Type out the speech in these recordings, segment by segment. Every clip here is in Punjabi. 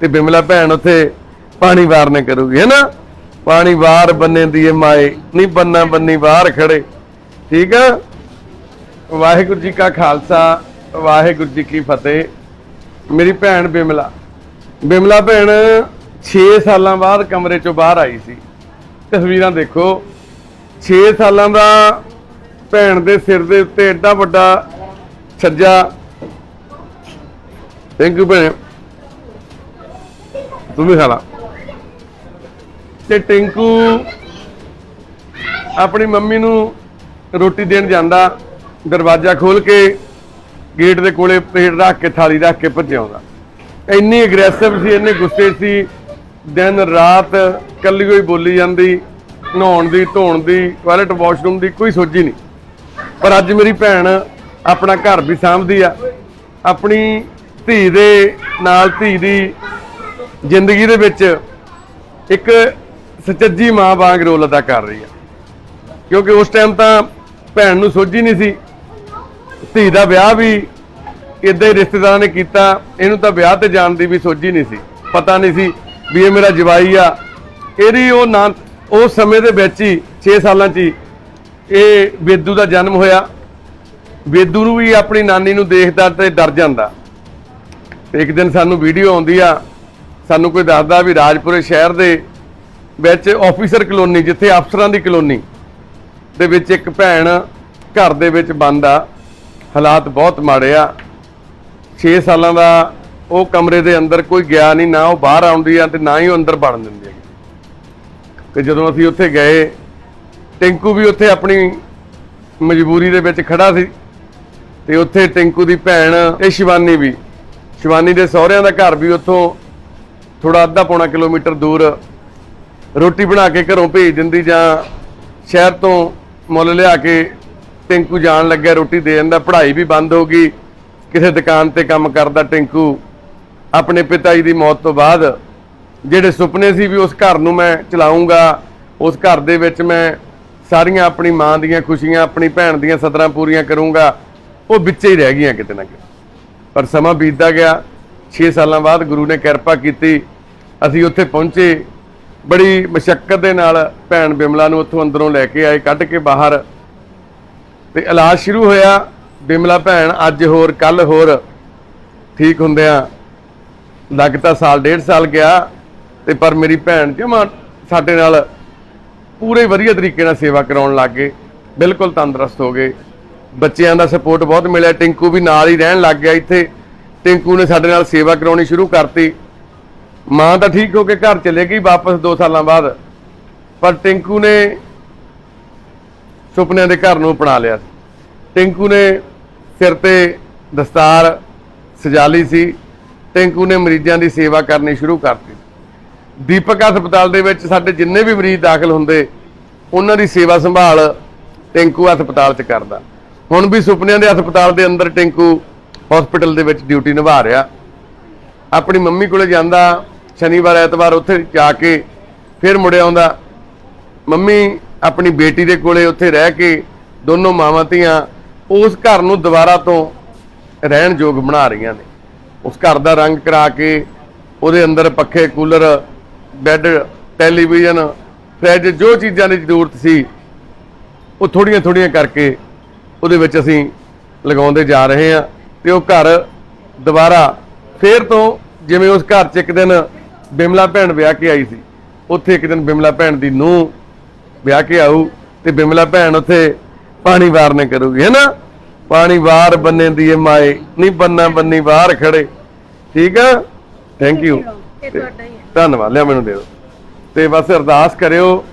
ਤੇ ਬਿਮਲਾ ਭੈਣ ਉੱਥੇ ਪਾਣੀ ਵਾਰਨੇ ਕਰੂਗੀ ਹੈ ਨਾ ਪਾਣੀ ਵਾਰ ਬੰਨੇ ਦੀਏ ਮਾਏ, ਨਹੀਂ ਬੰਨਾ ਬੰਨੀ ਬਾਹਰ ਖੜੇ, ਠੀਕ ਆ? ਵਾਹਿਗੁਰੂ ਜੀ ਕਾ ਖਾਲਸਾ, ਵਾਹਿਗੁਰੂ ਜੀ ਕੀ ਫਤਿਹ। ਮੇਰੀ ਭੈਣ ਬਿਮਲਾ ਬਿਮਲਾ ਭੈਣ 6 ਸਾਲਾਂ ਬਾਅਦ ਕਮਰੇ ਚੋਂ ਬਾਹਰ ਆਈ ਸੀ। ਤਸਵੀਰਾਂ ਦੇਖੋ 6 ਸਾਲਾਂ ਦਾ ਭੈਣ ਦੇ ਸਿਰ ਦੇ ਉੱਤੇ ਐਡਾ ਵੱਡਾ ਛੱਜਾ। ਥੈਂਕ ਯੂ ਭੈਣ। ਤੂੰ ਵੀ ਖਾ ਲਾ। ਤੇ ਟਿੰਕੂ ਆਪਣੀ ਮੰਮੀ ਨੂੰ ਰੋਟੀ ਦੇਣ ਜਾਂਦਾ, ਦਰਵਾਜ਼ਾ ਖੋਲ ਕੇ ਗੇਟ ਦੇ ਕੋਲੇ ਪੇਟ ਰੱਖ ਕੇ, ਥਾਲੀ ਰੱਖ ਕੇ ਭੱਜ ਆਉਂਦਾ। ਇੰਨੀ ਐਗਰੈਸਿਵ ਸੀ, ਇੰਨੇ ਗੁੱਸੇ ਸੀ, ਦਿਨ ਰਾਤ ਕੱਲੀ ਹੋਈ ਬੋਲੀ ਜਾਂਦੀ, ਨਹਾਉਣ ਦੀ, ਧੋਣ ਦੀ ਟਾਇਲਟ ਵਾਸ਼ਰੂਮ ਦੀ ਕੋਈ ਸੋਝੀ ਨਹੀਂ। ਪਰ ਅੱਜ ਮੇਰੀ ਭੈਣ ਆਪਣਾ ਘਰ ਵੀ ਸਾਂਭਦੀ ਆ। ਆਪਣੀ ਧੀ ਦੇ ਨਾਲ ਧੀ ਦੀ ਜ਼ਿੰਦਗੀ ਦੇ ਵਿੱਚ ਇੱਕ ਸੱਚੀ ਮਾਂ ਵਾਂਗ ਰੋਲ ਅਦਾ ਕਰ ਰਹੀ ਆ ਕਿਉਂਕਿ ਉਸ ਟਾਈਮ ਤਾਂ ਭੈਣ ਨੂੰ ਸੋਝੀ ਨਹੀਂ ਸੀ। ਧੀ ਦਾ ਵਿਆਹ ਵੀ ਇਦਾਂ ਹੀ ਰਿਸ਼ਤੇਦਾਰਾਂ ਨੇ ਕੀਤਾ। ਇਹਨੂੰ ਤਾਂ ਵਿਆਹ ਤੇ ਜਾਣ ਦੀ ਵੀ ਸੋਝੀ ਨਹੀਂ ਸੀ। ਪਤਾ ਨਹੀਂ ਸੀ ਵੀ ਇਹ ਮੇਰਾ ਜਵਾਈ ਆ। ਇਹਦੀ ਉਹ ਨਾ, ਉਸ ਸਮੇਂ ਦੇ ਵਿੱਚ ਹੀ 6 ਸਾਲਾਂ 'ਚ ਹੀ ਇਹ ਵੇਦੂ ਦਾ ਜਨਮ ਹੋਇਆ। ਵੇਦੂ ਨੂੰ ਵੀ ਆਪਣੀ ਨਾਨੀ ਨੂੰ ਦੇਖਦਾ ਤੇ ਡਰ ਜਾਂਦਾ। ਇੱਕ ਦਿਨ ਸਾਨੂੰ ਵੀਡੀਓ ਆਉਂਦੀ ਆ। ਸਾਨੂੰ ਕੋਈ ਦੱਸਦਾ ਵੀ ਰਾਜਪੁਰੇ ਸ਼ਹਿਰ ਦੇ ਵਿੱਚ ਆਫੀਸਰ ਕਲੋਨੀ, ਜਿੱਥੇ ਅਫਸਰਾਂ ਦੀ ਕਲੋਨੀ ਦੇ ਵਿੱਚ ਇੱਕ ਭੈਣ ਘਰ ਦੇ ਵਿੱਚ ਬੰਦ ਆ, ਹਾਲਾਤ ਬਹੁਤ ਮਾੜੇ ਆ। 6 ਸਾਲਾਂ ਦਾ ਉਹ ਕਮਰੇ ਦੇ ਅੰਦਰ ਕੋਈ ਗਿਆ ਨਹੀਂ, ਨਾ ਉਹ ਬਾਹਰ ਆਉਂਦੀ ਆ ਤੇ ਨਾ ਹੀ ਉਹ ਅੰਦਰ ਵੜਨ ਦਿੰਦੀ ਹੈਗੀ। ਤੇ ਜਦੋਂ ਅਸੀਂ ਉੱਥੇ ਗਏ, ਟਿੰਕੂ ਵੀ ਉੱਥੇ ਆਪਣੀ ਮਜਬੂਰੀ ਦੇ ਵਿੱਚ ਖੜਾ ਸੀ। ਤੇ ਉੱਥੇ ਟਿੰਕੂ ਦੀ ਭੈਣ ਤੇ ਸ਼ਿਵਾਨੀ ਵੀ, ਸ਼ਿਵਾਨੀ ਦੇ ਸਹੁਰਿਆਂ ਦਾ ਘਰ ਵੀ ਉੱਥੋਂ ਥੋੜਾ ਅੱਧਾ ਪੌਣਾ ਕਿਲੋਮੀਟਰ ਦੂਰ ਰੋਟੀ ਬਣਾ ਕੇ ਘਰੋਂ ਭੇਜ ਦਿੰਦੀ ਜਾਂ ਸ਼ਹਿਰ ਤੋਂ ਮੁੱਲ ਲਿਆ ਕੇ ਟਿੰਕੂ ਜਾਣ ਲੱਗਿਆ, ਰੋਟੀ ਦੇ ਦਿੰਦਾ, ਪੜ੍ਹਾਈ ਵੀ ਬੰਦ ਹੋ ਗਈ। ਕਿਸੇ ਦੁਕਾਨ ਤੇ ਕੰਮ ਕਰਦਾ ਟਿੰਕੂ ਆਪਣੇ ਪਿਤਾ ਜੀ ਦੀ ਮੌਤ ਤੋਂ ਬਾਅਦ। ਜਿਹੜੇ ਸੁਪਨੇ ਸੀ ਵੀ ਉਸ ਘਰ ਨੂੰ ਮੈਂ ਚਲਾਉਂਗਾ ਉਸ ਘਰ ਦੇ ਵਿੱਚ ਮੈਂ ਸਾਰੀਆਂ ਆਪਣੀ ਮਾਂ ਦੀਆਂ ਖੁਸ਼ੀਆਂ, ਆਪਣੀ ਭੈਣ ਦੀਆਂ ਸਤਰਾਂ ਪੂਰੀਆਂ ਕਰੂੰਗਾ, ਉਹ ਵਿੱਚੇ ਹੀ ਰਹਿ ਗਈਆਂ ਕਿਤੇ ਨਾ ਕਿਤੇ। ਪਰ ਸਮਾਂ ਬੀਤਦਾ ਗਿਆ। 6 ਸਾਲਾਂ ਬਾਅਦ ਗੁਰੂ ਨੇ ਕਿਰਪਾ ਕੀਤੀ। ਅਸੀਂ ਉੱਥੇ ਪਹੁੰਚੇ। ਬੜੀ ਮਸ਼ੱਕਤ ਦੇ ਨਾਲ ਭੈਣ ਬਿਮਲਾ ਨੂੰ ਉੱਥੋਂ ਅੰਦਰੋਂ ਲੈ ਕੇ ਆਏ, ਕੱਢ ਕੇ ਬਾਹਰ। ਤੇ ਇਲਾਜ ਸ਼ੁਰੂ ਹੋਇਆ। ਬਿਮਲਾ ਭੈਣ, ਅੱਜ ਹੋਰ ਕੱਲ ਹੋਰ ਠੀਕ ਹੁੰਦਿਆਂ ਲੱਗਦਾ ਸਾਲ, ਡੇਢ ਸਾਲ ਗਿਆ। ਤੇ ਪਰ ਮੇਰੀ ਭੈਣ ਜਮਾ ਸਾਡੇ ਨਾਲ ਪੂਰੇ ਵਧੀਆ ਤਰੀਕੇ ਨਾਲ ਸੇਵਾ ਕਰਾਉਣ ਲੱਗ ਗਏ। ਬਿਲਕੁਲ ਤੰਦਰੁਸਤ ਹੋ ਗਏ। ਬੱਚਿਆਂ ਦਾ ਸਪੋਰਟ ਬਹੁਤ ਮਿਲਿਆ। ਟਿੰਕੂ ਵੀ ਨਾਲ ਹੀ ਰਹਿਣ ਲੱਗ ਗਿਆ ਇੱਥੇ। ਟਿੰਕੂ ਨੇ ਸਾਡੇ ਨਾਲ ਸੇਵਾ ਕਰਾਉਣੀ ਸ਼ੁਰੂ ਕਰਤੀ। ਮਾਂ ਤਾਂ ਠੀਕ ਹੋ ਕੇ ਘਰ ਚਲੇ ਗਈ ਵਾਪਸ 2 ਸਾਲਾਂ ਬਾਅਦ, ਪਰ ਟਿੰਕੂ ਨੇ ਸੁਪਨਿਆਂ ਦੇ ਘਰ ਨੂੰ ਅਪਣਾ ਲਿਆ ਟਿੰਕੂ ਨੇ ਸਿਰ ਤੇ ਦਸਤਾਰ ਸਜਾ ਲਈ ਸੀ। ਟਿੰਕੂ ਨੇ ਮਰੀਜ਼ਾਂ ਦੀ ਸੇਵਾ ਕਰਨੀ ਸ਼ੁਰੂ ਕਰਤੀ। ਦੀਪਕ ਹਸਪਤਾਲ ਦੇ ਵਿੱਚ ਸਾਡੇ ਜਿੰਨੇ ਵੀ ਮਰੀਜ਼ ਦਾਖਲ ਹੁੰਦੇ, ਉਹਨਾਂ ਦੀ ਸੇਵਾ ਸੰਭਾਲ ਟਿੰਕੂ ਹਸਪਤਾਲ 'ਚ ਕਰਦਾ। ਹੁਣ ਵੀ ਸੁਪਨਿਆਂ ਦੇ ਹਸਪਤਾਲ ਦੇ ਅੰਦਰ ਟਿੰਕੂ ਹਸਪੀਟਲ ਦੇ ਵਿੱਚ ਡਿਊਟੀ ਨਿਭਾ ਰਿਹਾ। ਆਪਣੀ ਮੰਮੀ ਕੋਲੇ ਜਾਂਦਾ ਸ਼ਨੀਵਾਰ, ਐਤਵਾਰ ਉੱਥੇ ਜਾ ਕੇ ਫਿਰ ਮੁੜ ਆਉਂਦਾ। ਮੰਮੀ ਆਪਣੀ ਬੇਟੀ ਦੇ ਕੋਲੇ ਉੱਥੇ ਰਹਿ ਕੇ ਦੋਨੋਂ ਮਾਵਾਂ ਧੀਆਂ ਉਸ ਘਰ ਨੂੰ ਦੁਬਾਰਾ ਤੋਂ ਰਹਿਣ ਯੋਗ ਬਣਾ ਰਹੀਆਂ ਨੇ। ਉਸ ਘਰ ਦਾ ਰੰਗ ਕਰਾ ਕੇ ਉਹਦੇ ਅੰਦਰ ਪੱਖੇ, ਕੂਲਰ, ਬੈੱਡ, ਟੈਲੀਵਿਜ਼ਨ, ਫ੍ਰਿਜ ਜੋ ਚੀਜ਼ਾਂ ਦੀ ਜ਼ਰੂਰਤ ਸੀ, ਉਹ ਥੋੜੀਆਂ ਥੋੜੀਆਂ ਕਰਕੇ ਉਹਦੇ ਵਿੱਚ ਅਸੀਂ ਲਗਾਉਂਦੇ ਜਾ ਰਹੇ ਹਾਂ ਤੇ ਉਹ ਘਰ ਦੁਬਾਰਾ ਫੇਰ ਤੋਂ ਜਿਵੇਂ ਉਸ ਘਰ 'ਚ ਇੱਕ ਦਿਨ ਬਿਮਲਾ ਭੈਣ ਵਿਆਹ ਕੇ ਆਈ ਸੀ। ਉੱਥੇ ਇੱਕ ਦਿਨ ਬਿਮਲਾ ਭੈਣ ਦੀ ਨੂੰਹ ਵਿਆਹ ਕੇ ਆਊ ਤੇ ਬਿਮਲਾ ਭੈਣ ਉੱਥੇ ਪਾਣੀ ਵਾਰਨੇ ਕਰੂਗੀ ਹੈ ਨਾ? ਪਾਣੀ ਵਾਰ ਬੰਨੇ ਦੀ ਇਹ ਮਾਏ ਨਹੀਂ ਬੰਨਾ ਬੰਨੀ ਬਾਹਰ ਖੜੇ। ਠੀਕ ਆ? ਥੈਂਕ ਯੂ ਧੰਨਵਾਦ ਲਿਆ ਮੈਨੂੰ ਦੇ ਦਿਓ। ਤੇ ਬਸ ਅਰਦਾਸ ਕਰਿਓ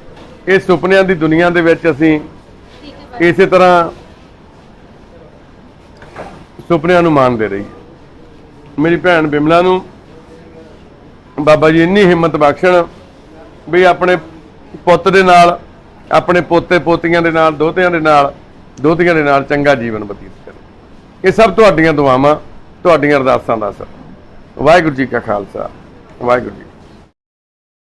ਇਹ ਸੁਪਨਿਆਂ ਦੀ ਦੁਨੀਆ ਦੇ ਵਿੱਚ ਅਸੀਂ ਇਸੇ ਤਰ੍ਹਾਂ ਸੁਪਨਿਆਂ ਨੂੰ ਮਾਨ ਦੇ ਰਹੀ ਮੇਰੀ ਭੈਣ ਬਿਮਲਾ ਨੂੰ ਬਾਬਾ ਜੀ ਇੰਨੀ ਹਿੰਮਤ ਬਖਸ਼ਣ ਵੀ ਆਪਣੇ ਪੁੱਤ ਦੇ ਨਾਲ, ਆਪਣੇ ਪੋਤੇ ਪੋਤੀਆਂ ਦੇ ਨਾਲ ਦੋਹਤਿਆਂ ਦੇ ਨਾਲ, ਦੋਤੀਆਂ ਦੇ ਨਾਲ ਚੰਗਾ ਜੀਵਨ ਬਤੀਤ ਕਰੇ। ਇਹ ਸਭ ਤੁਹਾਡੀਆਂ ਦੁਆਵਾਂ, ਤੁਹਾਡੀਆਂ ਅਰਦਾਸਾਂ ਦਾ ਅਸਰ। ਵਾਹਿਗੁਰੂ ਜੀ ਕਾ ਖਾਲਸਾ, ਵਾਹਿਗੁਰੂ ਜੀ